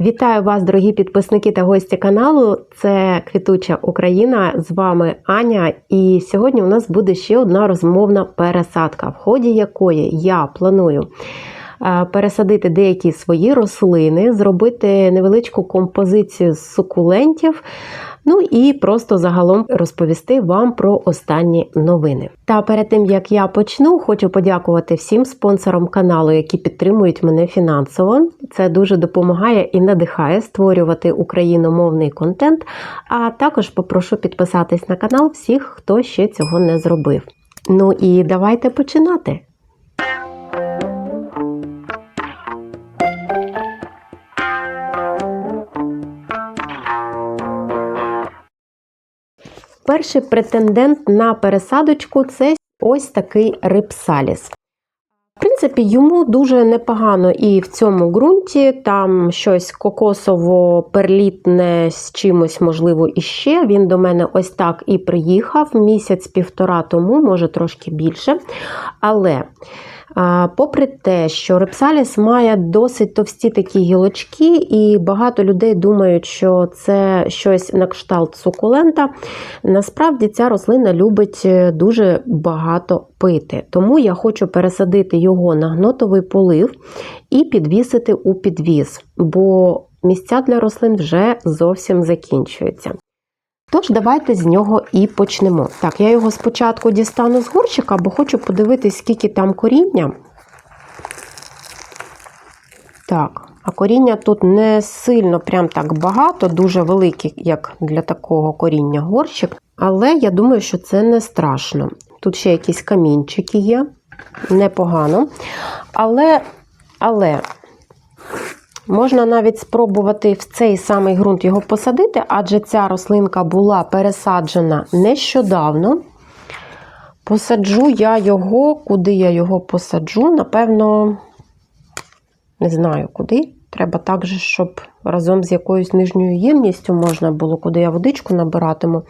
Вітаю вас, дорогі підписники та гості каналу. Це Квітуча Україна. З вами Аня. І сьогодні у нас буде ще одна розмовна пересадка, в ході якої я планую е, пересадити деякі свої рослини, зробити невеличку композицію з сукулентів. Ну і просто загалом розповісти вам про останні новини. Та перед тим як я почну, хочу подякувати всім спонсорам каналу, які підтримують мене фінансово. Це дуже допомагає і надихає створювати україномовний контент. А також попрошу підписатись на канал всіх, хто ще цього не зробив. Ну і давайте починати. Перший претендент на пересадочку це ось такий рипсаліс. В принципі, йому дуже непогано і в цьому ґрунті, там щось кокосово-перлітне з чимось, можливо, іще. Він до мене ось так і приїхав місяць-півтора тому, може трошки більше. Але. Попри те, що репсаліс має досить товсті такі гілочки, і багато людей думають, що це щось на кшталт сукулента. Насправді ця рослина любить е, дуже багато пити. Тому я хочу пересадити його на гнотовий полив і підвісити у підвіз, бо місця для рослин вже зовсім закінчуються. Тож, давайте з нього і почнемо. Так, я його спочатку дістану з горщика, бо хочу подивитись, скільки там коріння. Так, а коріння тут не сильно прям так багато, дуже великий, як для такого коріння горщик. Але я думаю, що це не страшно. Тут ще якісь камінчики є, непогано. Але, але Можна навіть спробувати в цей самий ґрунт його посадити, адже ця рослинка була пересаджена нещодавно. Посаджу я його, куди я його посаджу, напевно, не знаю куди. Треба так же, щоб разом з якоюсь нижньою ємністю можна було, куди я водичку набиратиму.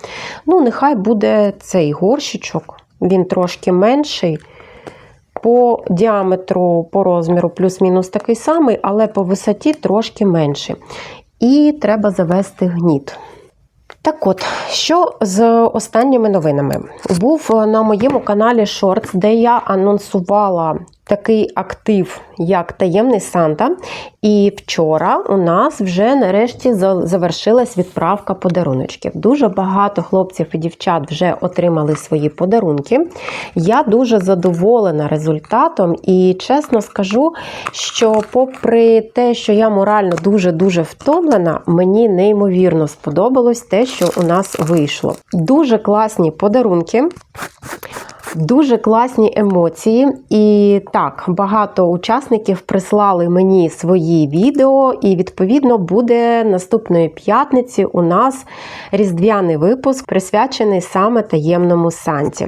Ну, нехай буде цей горщичок, він трошки менший. По діаметру, по розміру, плюс-мінус такий самий, але по висоті трошки менший. І треба завести гніт. Так от, що з останніми новинами? Був на моєму каналі Шортс, де я анонсувала такий актив, як таємний Санта. І вчора у нас вже нарешті завершилась відправка подаруночків. Дуже багато хлопців і дівчат вже отримали свої подарунки. Я дуже задоволена результатом, і чесно скажу, що, попри те, що я морально дуже-дуже втомлена, мені неймовірно сподобалось те, що у нас вийшло. Дуже класні подарунки. Дуже класні емоції, і так, багато учасників прислали мені свої відео, і, відповідно, буде наступної п'ятниці у нас різдвяний випуск, присвячений саме таємному санті.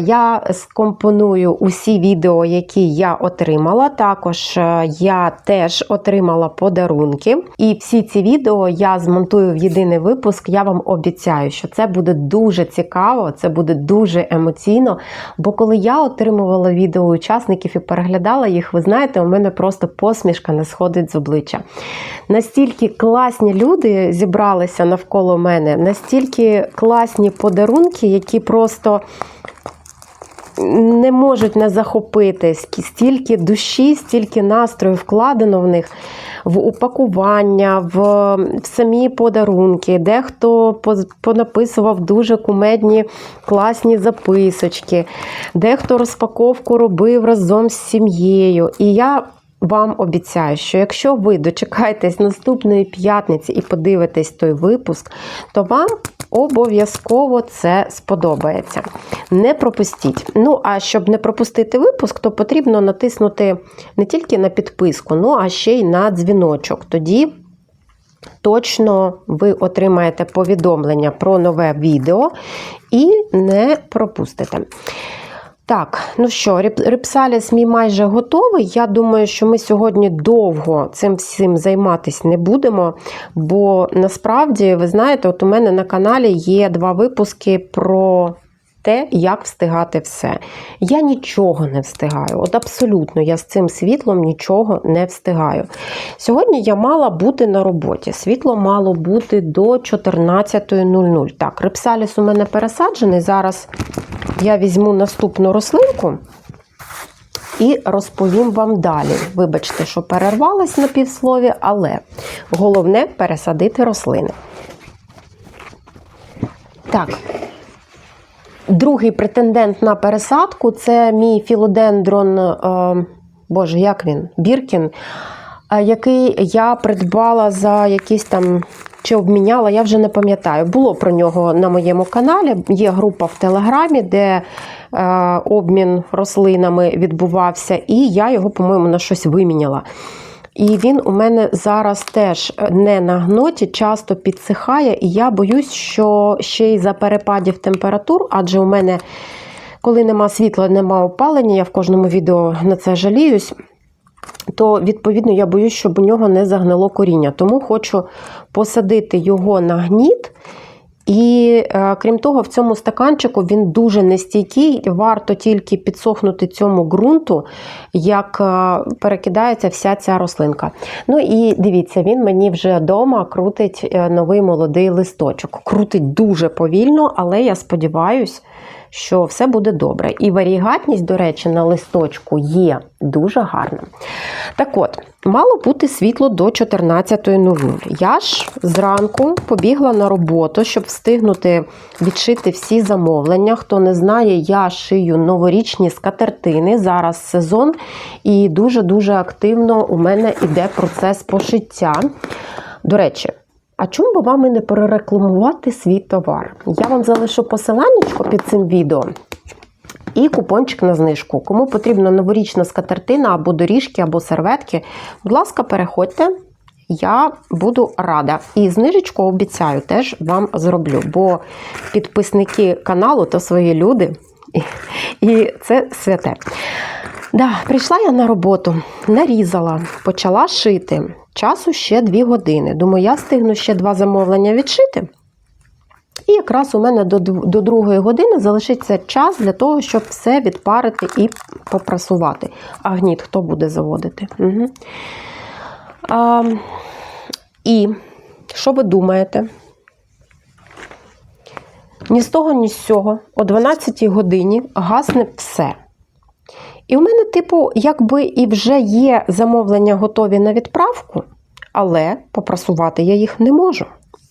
Я скомпоную усі відео, які я отримала. Також е, я теж отримала подарунки. І всі ці відео я змонтую в єдиний випуск. Я вам обіцяю, що це буде дуже цікаво, це буде дуже емоційно. Бо коли я отримувала відео учасників і переглядала їх, ви знаєте, у мене просто посмішка не сходить з обличчя. Настільки класні люди зібралися навколо мене, настільки класні подарунки, які просто. Не можуть не захопити стільки душі, стільки настрою вкладено в них в упакування, в, в самі подарунки. Дехто понаписував дуже кумедні класні записочки, дехто розпаковку робив разом з сім'єю. І я вам обіцяю, що якщо ви дочекаєтесь наступної п'ятниці і подивитесь той випуск, то вам обов'язково це сподобається. Не пропустіть. Ну, а щоб не пропустити випуск, то потрібно натиснути не тільки на підписку, ну а ще й на дзвіночок. Тоді. Точно ви отримаєте повідомлення про нове відео і не пропустите. Так, ну що, репсаліс мій майже готовий. Я думаю, що ми сьогодні довго цим всім займатися не будемо, бо насправді, ви знаєте, от у мене на каналі є два випуски про те, як встигати все. Я нічого не встигаю. От абсолютно я з цим світлом нічого не встигаю. Сьогодні я мала бути на роботі. Світло мало бути до 14.00. Так, репсаліс у мене пересаджений. Зараз я візьму наступну рослинку. І розповім вам далі. Вибачте, що перервалась на півслові, але головне пересадити рослини. Так. Другий претендент на пересадку це мій філодендрон, е, боже, як він? Біркін, е, який я придбала за якісь там. Чи обміняла, я вже не пам'ятаю. Було про нього на моєму каналі. Є група в Телеграмі, де е, обмін рослинами відбувався, і я його, по-моєму, на щось виміняла. І він у мене зараз теж не на гноті, часто підсихає, і я боюсь, що ще й за перепадів температур, адже у мене, коли нема світла, нема опалення, я в кожному відео на це жаліюсь. То, відповідно, я боюсь, щоб у нього не загнило коріння. Тому хочу посадити його на гніт. І е, крім того, в цьому стаканчику він дуже нестійкий, варто тільки підсохнути цьому ґрунту, як е, перекидається вся ця рослинка. Ну і дивіться, він мені вже вдома крутить е, новий молодий листочок. Крутить дуже повільно, але я сподіваюся, що все буде добре. І варігатність, до речі, на листочку є дуже гарна. Так от, мало бути світло до 14.00. Я ж зранку побігла на роботу, щоб встигнути відшити всі замовлення. Хто не знає, я шию новорічні скатертини. Зараз сезон, і дуже-дуже активно у мене йде процес пошиття. До речі, а чому би вам і не перерекламувати свій товар? Я вам залишу посиланнячко під цим відео і купончик на знижку. Кому потрібна новорічна скатертина або доріжки, або серветки, будь ласка, переходьте. Я буду рада. І знижечку обіцяю, теж вам зроблю, бо підписники каналу то свої люди, і це святе. Да, Прийшла я на роботу, нарізала, почала шити. Часу ще 2 години. Думаю, я встигну ще два замовлення відшити. І якраз у мене до до другої години залишиться час для того, щоб все відпарити і попрасувати. А гніт хто буде заводити? Угу. А, І що ви думаєте? Ні з того, ні з цього, о 12 годині гасне все. І у мене, типу, якби і вже є замовлення готові на відправку, але попрасувати я їх не можу.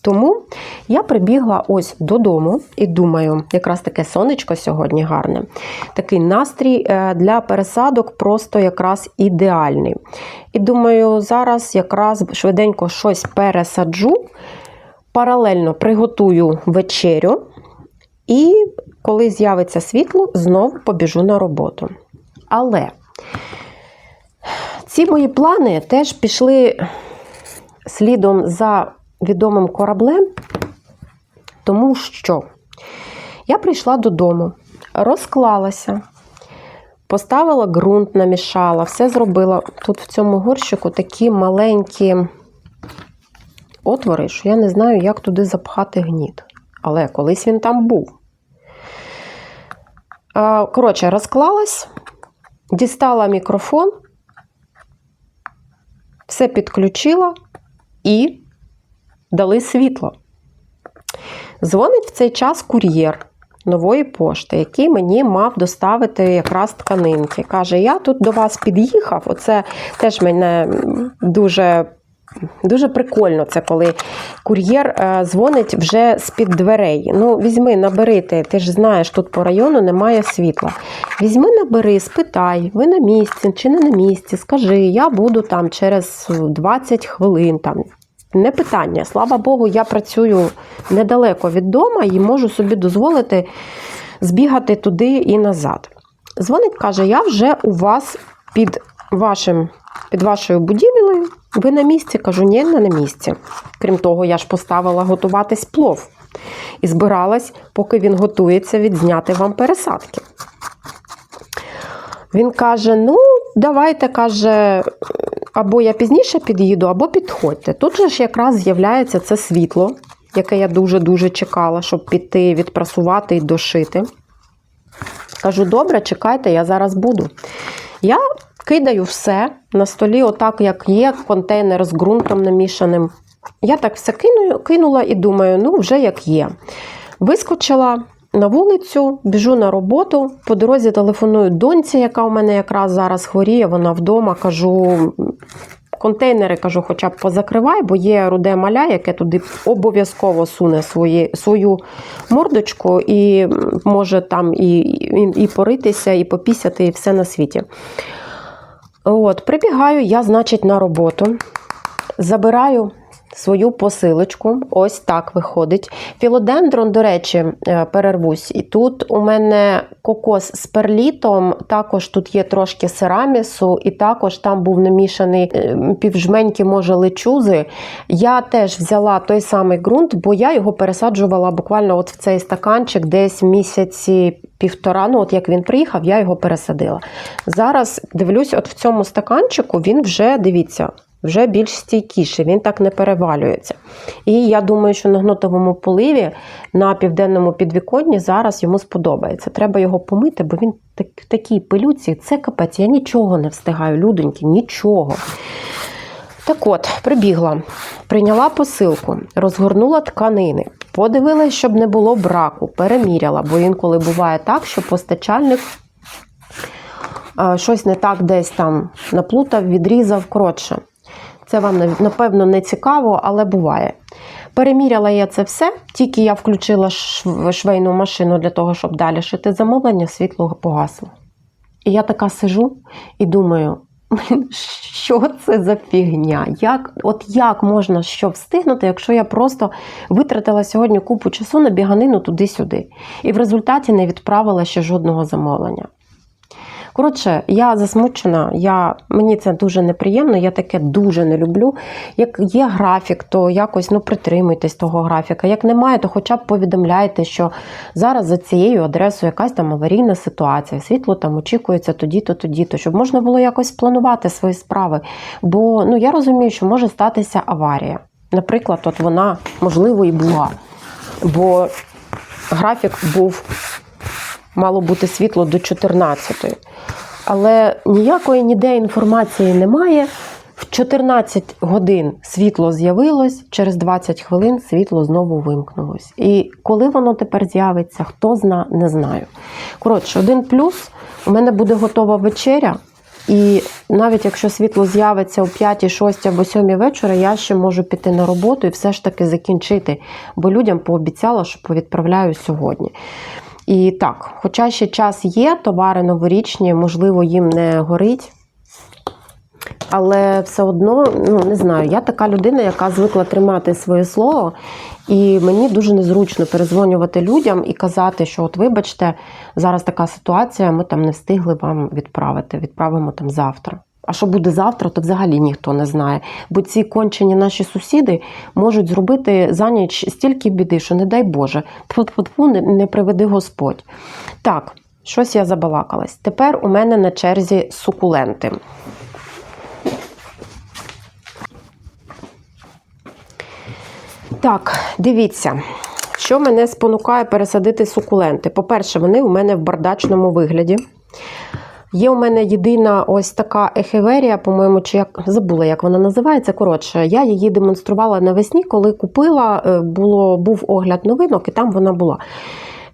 Тому я прибігла ось додому і думаю, якраз таке сонечко сьогодні гарне. Такий настрій е, для пересадок просто якраз ідеальний. І думаю, зараз якраз швиденько щось пересаджу, паралельно приготую вечерю, і коли з'явиться світло, знову побіжу на роботу. Але ці мої плани теж пішли слідом за відомим кораблем, тому що я прийшла додому, розклалася, поставила ґрунт, намішала, все зробила. Тут в цьому горщику такі маленькі отвори, що я не знаю, як туди запхати гніт. Але колись він там був. Коротше, розклалась, дістала мікрофон, все підключила і дали світло. Дзвонить в цей час кур'єр нової пошти, який мені мав доставити якраз тканинки. Каже, я тут до вас під'їхав. Оце теж мене дуже. Дуже прикольно це, коли кур'єр е, дзвонить вже з-під дверей. Ну, візьми, набери ти, ж знаєш, тут по району немає світла. Візьми, набери, спитай, ви на місці чи не на місці. Скажи, я буду там через 20 хвилин, там не питання. Слава Богу, я працюю недалеко від дому і можу собі дозволити збігати туди і назад. Дзвонить, каже, я вже у вас під вашим, під вашою будівлею. Ви на місці? Кажу, ні, не на місці. Крім того, я ж поставила готуватись плов. І збиралась, поки він готується, відзняти вам пересадки. Він каже: ну, давайте, каже, або я пізніше під'їду, або підходьте. Тут же ж якраз з'являється це світло, яке я дуже-дуже чекала, щоб піти відпрасувати і дошити. Кажу, добре, чекайте, я зараз буду. Я кидаю все на столі, отак, як є, контейнер з ґрунтом намішаним. Я так все кину, кинула і думаю, ну, вже як є. Вискочила на вулицю, біжу на роботу. По дорозі телефоную доньці, яка у мене якраз зараз хворіє, вона вдома. Кажу, контейнери кажу, хоча б позакривай, бо є руде маля, яке туди обов'язково суне свої, свою мордочку і може там і, і, і поритися, і попісяти, і все на світі. От, прибігаю я, значить, на роботу, забираю свою посилочку. Ось так виходить. Філодендрон, до речі, е, перервусь. І тут у мене кокос з перлітом, також тут є трошки серамісу, і також там був намішаний е, півжменьки, може, лечузи. Я теж взяла той самий ґрунт, бо я його пересаджувала буквально от в цей стаканчик десь місяці півтора. Ну, от як він приїхав, я його пересадила. Зараз дивлюсь, от в цьому стаканчику він вже, дивіться, вже більш стійкіший, він так не перевалюється. І я думаю, що на гнотовому поливі на південному підвіконні зараз йому сподобається. Треба його помити, бо він в такій пилюці, це капець. Я нічого не встигаю, людоньки, нічого. Так от, прибігла, прийняла посилку, розгорнула тканини, подивилась, щоб не було браку, переміряла, бо інколи буває так, що постачальник е, щось не так десь там наплутав, відрізав коротше. Це вам напевно не цікаво, але буває. Переміряла я це все, тільки я включила швейну машину для того, щоб далі шити замовлення, світло погасло. І я така сижу і думаю, що це за фігня? Як, от як можна що встигнути, якщо я просто витратила сьогодні купу часу на біганину туди-сюди, і в результаті не відправила ще жодного замовлення. Коротше, я засмучена, я, мені це дуже неприємно, я таке дуже не люблю. Як є графік, то якось ну, притримуйтесь того графіка. Як немає, то хоча б повідомляйте, що зараз за цією адресою якась там аварійна ситуація, світло там очікується тоді-то, тоді-то, щоб можна було якось планувати свої справи. Бо ну, я розумію, що може статися аварія. Наприклад, от вона, можливо, і була. Бо графік був мало бути світло до 14. Але ніякої ніде інформації немає. В 14 годин світло з'явилось, через 20 хвилин світло знову вимкнулось. І коли воно тепер з'явиться, хто зна, не знаю. Коротше, один плюс у мене буде готова вечеря. І навіть якщо світло з'явиться о 5, 6 або 7 вечора, я ще можу піти на роботу і все ж таки закінчити, бо людям пообіцяла, що повідправляю сьогодні. І так, хоча ще час є, товари новорічні, можливо, їм не горить. Але все одно, ну не знаю, я така людина, яка звикла тримати своє слово, і мені дуже незручно перезвонювати людям і казати, що от вибачте, зараз така ситуація, ми там не встигли вам відправити, відправимо там завтра. А що буде завтра, то взагалі ніхто не знає. Бо ці кончені наші сусіди можуть зробити за ніч стільки біди, що не дай Боже, тьфу-тьфу-тьфу, не, не приведи Господь. Так, щось я забалакалась. Тепер у мене на черзі сукуленти. Так, дивіться, що мене спонукає пересадити сукуленти. По-перше, вони у мене в бардачному вигляді. Є у мене єдина ось така ехеверія, по-моєму, чи як забула, як вона називається. Коротше, я її демонструвала навесні, коли купила, е, було, був огляд новинок, і там вона була.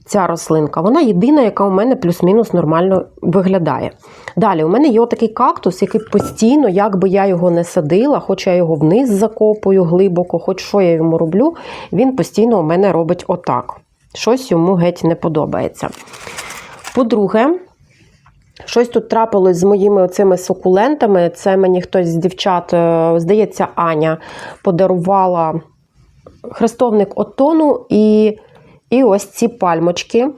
Ця рослинка, вона єдина, яка у мене плюс-мінус нормально виглядає. Далі, у мене є отакий кактус, який постійно, як би я його не садила, хоч я його вниз закопую глибоко, хоч що я йому роблю, він постійно у мене робить отак. Щось йому геть не подобається. По-друге, Щось тут трапилось з моїми оцими сукулентами. Це мені хтось з дівчат, е, здається, Аня подарувала хрестовник отону і, і ось ці пальмочки.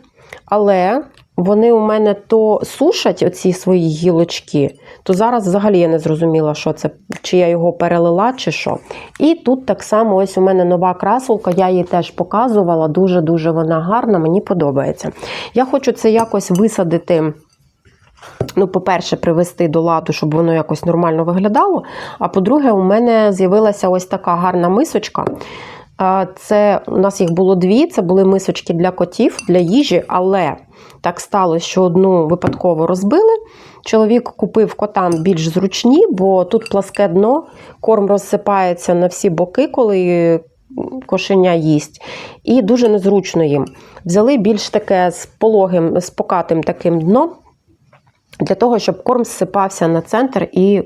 Але вони у мене то сушать оці свої гілочки, то зараз взагалі я не зрозуміла, що це, чи я його перелила, чи що. І тут так само ось у мене нова красулка, я її теж показувала. Дуже-дуже вона гарна, мені подобається. Я хочу це якось висадити. Ну, по-перше, привести до ладу, щоб воно якось нормально виглядало. А по-друге, у мене з'явилася ось така гарна мисочка. Це у нас їх було дві. Це були мисочки для котів, для їжі, але так сталося, що одну випадково розбили. Чоловік купив котам більш зручні, бо тут пласке дно, корм розсипається на всі боки, коли кошеня їсть, і дуже незручно їм. Взяли більш таке з пологим, з покатим таким дном, для того, щоб корм зсипався на центр і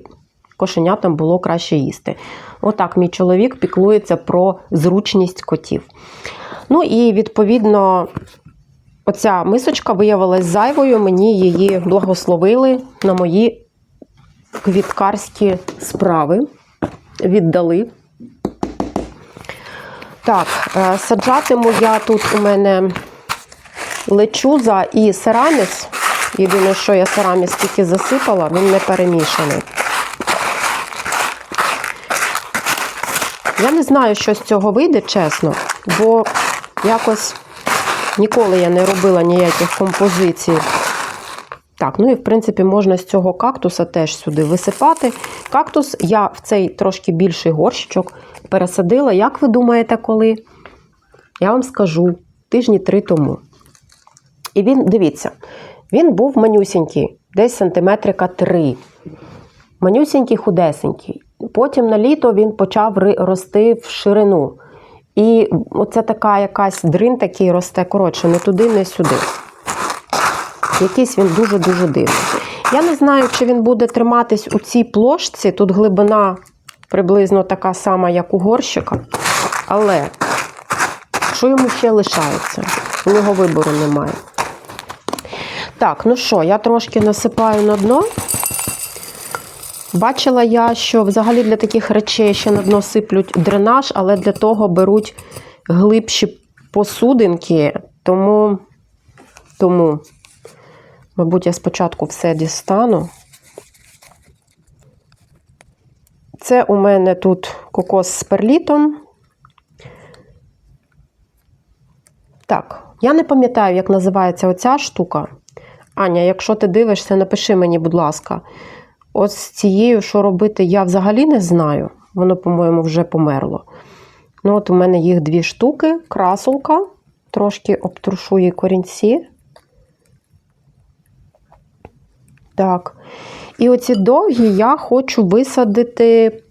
кошенятам було краще їсти. Отак мій чоловік піклується про зручність котів. Ну і відповідно. Оця мисочка виявилась зайвою, мені її благословили на мої квіткарські справи. Віддали. Так, е, саджатиму я тут у мене лечуза і сераміс. Єдине, що я сераміс тільки засипала, він не перемішаний. Я не знаю, що з цього вийде, чесно, бо якось ніколи я не робила ніяких композицій. Так, ну і в принципі можна з цього кактуса теж сюди висипати. Кактус я в цей трошки більший горщичок пересадила, як ви думаєте, коли? Я вам скажу тижні три тому. І він, дивіться, він був манюсінький, десь сантиметрика три. Манюсінький, худесенький. Потім на літо він почав рости в ширину. І оце така якась дрин такий росте, коротше, не туди, не сюди. Якийсь він дуже-дуже дивний. Я не знаю, чи він буде триматись у цій плошці. Тут глибина приблизно така сама, як у горщика. Але що йому ще лишається? У нього вибору немає. Так, ну що, я трошки насипаю на дно. Бачила я, що взагалі для таких речей ще на дно сиплють дренаж, але для того беруть глибші посудинки. Тому, тому мабуть, я спочатку все дістану. Це у мене тут кокос з перлітом. Так, я не пам'ятаю, як називається оця штука. Аня, якщо ти дивишся, напиши мені, будь ласка. Ось з цією, що робити, я взагалі не знаю. Воно, по-моєму, вже померло. Ну, от у мене їх дві штуки, красулка, трошки обтрушу корінці. Так. І оці довгі я хочу висадити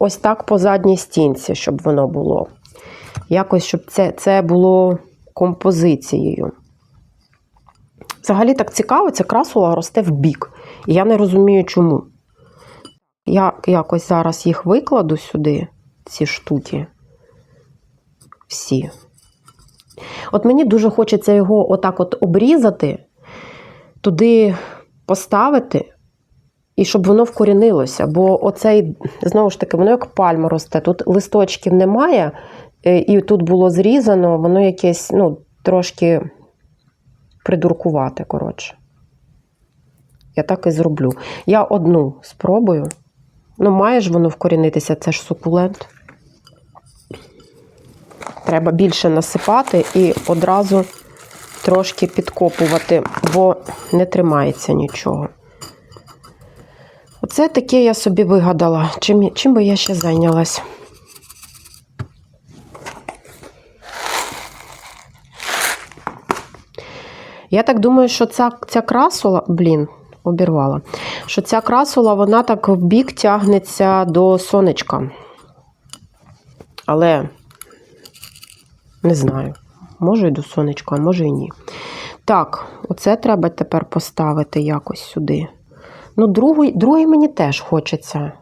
ось так по задній стінці, щоб воно було. Якось, щоб це, це було композицією. Взагалі так цікаво, ця красула росте в бік. І я не розумію, чому. Я якось зараз їх викладу сюди, ці штуки. Всі. От мені дуже хочеться його отак от обрізати, туди поставити, і щоб воно вкорінилося. Бо оцей, знову ж таки, воно як пальма росте. Тут листочків немає, е, і тут було зрізано, воно якесь, ну, трошки придуркувати, коротше. Я так і зроблю. Я одну спробую. Ну, має ж воно вкорінитися, це ж сукулент. Треба більше насипати і одразу трошки підкопувати, бо не тримається нічого. Оце таке я собі вигадала. Чим, чим би я ще зайнялась? Я так думаю, що ця, ця красула, блін, обірвала, що ця красула, вона так в бік тягнеться до сонечка. Але не знаю, може і до сонечка, а може і ні. Так, оце треба тепер поставити якось сюди. Ну, другий, другий мені теж хочеться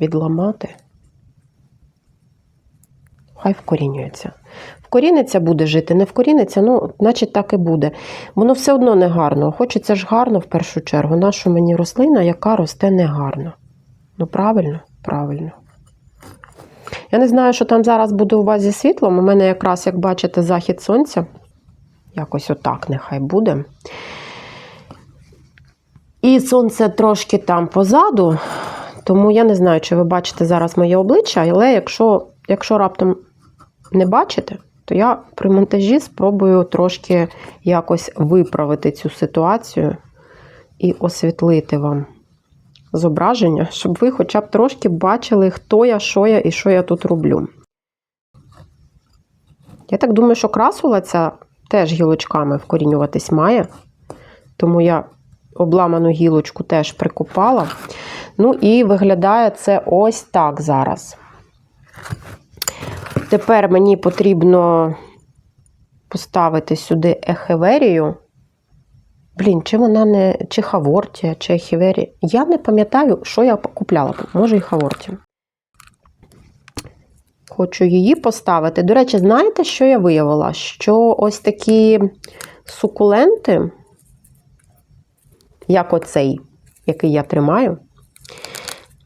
відламати. Хай вкорінюється. Вкоріниться буде жити, не вкоріниться, ну, значить, так і буде. Воно все одно не гарно. Хочеться ж гарно в першу чергу. Наша мені рослина, яка росте негарно. Ну, правильно, правильно. Я не знаю, що там зараз буде у вас зі світлом. У мене якраз, як бачите, захід сонця. Якось отак нехай буде. І сонце трошки там позаду, тому я не знаю, чи ви бачите зараз моє обличчя, але якщо, якщо раптом не бачите, то я при монтажі спробую трошки якось виправити цю ситуацію і освітлити вам зображення, щоб ви хоча б трошки бачили, хто я, що я і що я тут роблю. Я так думаю, що красула ця теж гілочками вкорінюватись має. Тому я обламану гілочку теж прикопала. Ну і виглядає це ось так зараз. Тепер мені потрібно поставити сюди ехеверію. Блін, чи вона не чи хавортія, чи ехеверія. Я не пам'ятаю, що я купляла. Може, і хавортія. Хочу її поставити. До речі, знаєте, що я виявила? Що ось такі сукуленти, як оцей, який я тримаю,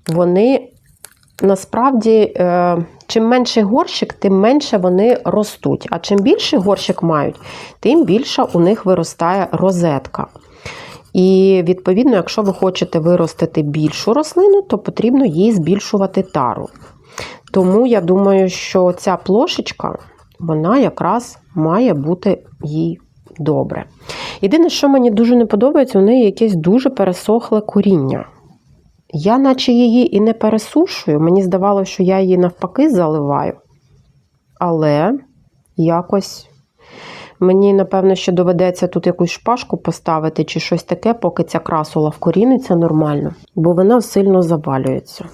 вони насправді, е, чим менший горщик, тим менше вони ростуть. А чим більший горщик мають, тим більша у них виростає розетка. І, відповідно, якщо ви хочете виростити більшу рослину, то потрібно їй збільшувати тару. Тому я думаю, що ця плошечка, вона якраз має бути їй добре. Єдине, що мені дуже не подобається, у неї якесь дуже пересохле коріння. Я, наче її і не пересушую, мені здавалося, що я її навпаки заливаю. Але якось мені, напевно, ще доведеться тут якусь шпажку поставити чи щось таке, поки ця красула вкоріниться нормально, бо вона сильно завалюється.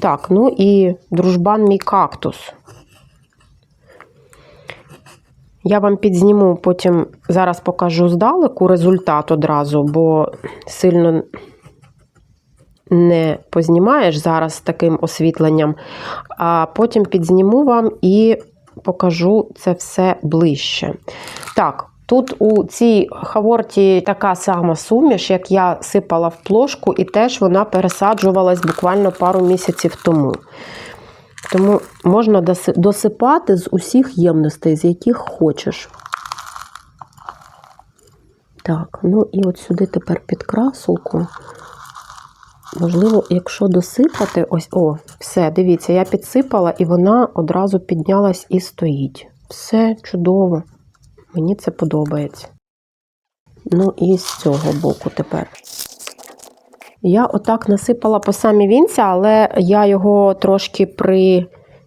Так, ну і дружбан мій кактус. Я вам підзніму, потім зараз покажу здалеку результат одразу, бо сильно не познімаєш зараз з таким освітленням, а потім підзніму вам і покажу це все ближче. Так, тут у цій хаворті така сама суміш, як я сипала в плошку, і теж вона пересаджувалась буквально пару місяців тому. Тому можна досипати з усіх ємностей, з яких хочеш. Так, ну і от сюди тепер під красулку. Можливо, якщо досипати, ось, о, все, дивіться, я підсипала, і вона одразу піднялась і стоїть. Все чудово. Мені це подобається. Ну, і з цього боку тепер. Я отак насипала по самі вінця, але я його трошки при,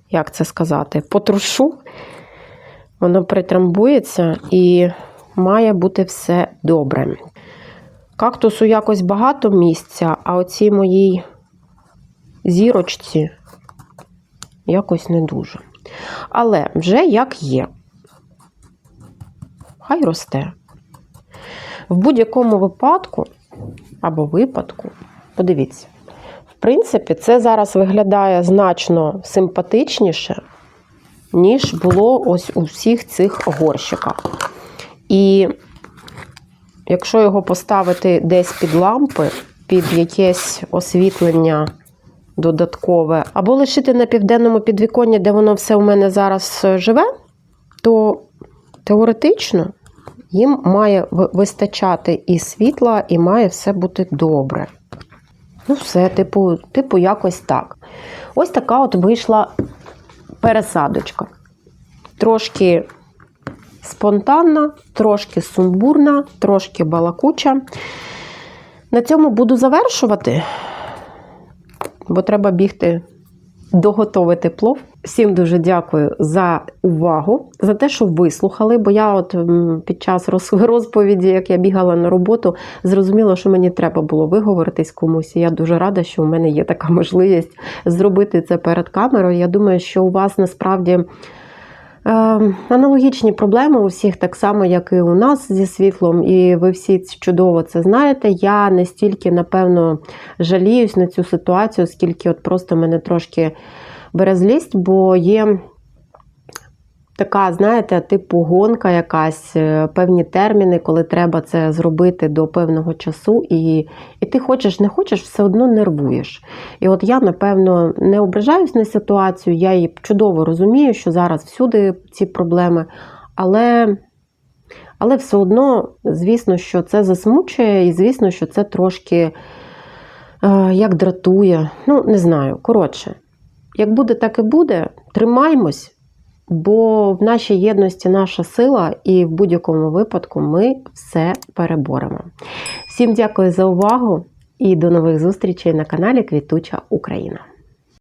як це сказати, потрушу. Воно притрамбується і має бути все добре. Кактусу якось багато місця, а оцій моїй зірочці якось не дуже. Але вже як є. Хай росте. В будь-якому випадку або випадку, подивіться, в принципі, це зараз виглядає значно симпатичніше, ніж було ось у всіх цих горщиках. І якщо його поставити десь під лампи, під якесь освітлення додаткове, або лишити на південному підвіконні, де воно все у мене зараз живе, то теоретично їм має вистачати і світла, і має все бути добре. Ну, все, типу, типу, якось так. Ось така от вийшла пересадочка. Трошки спонтанна, трошки сумбурна, трошки балакуча. На цьому буду завершувати, бо треба бігти доготовити плов. Всім дуже дякую за увагу, за те, що вислухали. Бо я, от під час розповіді, як я бігала на роботу, зрозуміла, що мені треба було виговоритись комусь. І я дуже рада, що у мене є така можливість зробити це перед камерою. Я думаю, що у вас насправді. Ем, аналогічні проблеми у всіх, так само, як і у нас зі світлом, і ви всі чудово це знаєте. Я не стільки, напевно, жаліюсь на цю ситуацію, оскільки от просто мене трошки бере злість, бо є така, знаєте, типу гонка якась, е, певні терміни, коли треба це зробити до певного часу, і і ти хочеш, не хочеш, все одно нервуєш. І от я, напевно, не ображаюсь на ситуацію, я її чудово розумію, що зараз всюди ці проблеми, але. Але все одно, звісно, що це засмучує, і звісно, що це трошки е, як дратує. Ну, не знаю. Коротше, як буде, так і буде. Тримаймось, Бо в нашій єдності наша сила, і в будь-якому випадку ми все переборемо. Всім дякую за увагу і до нових зустрічей на каналі Квітуча Україна.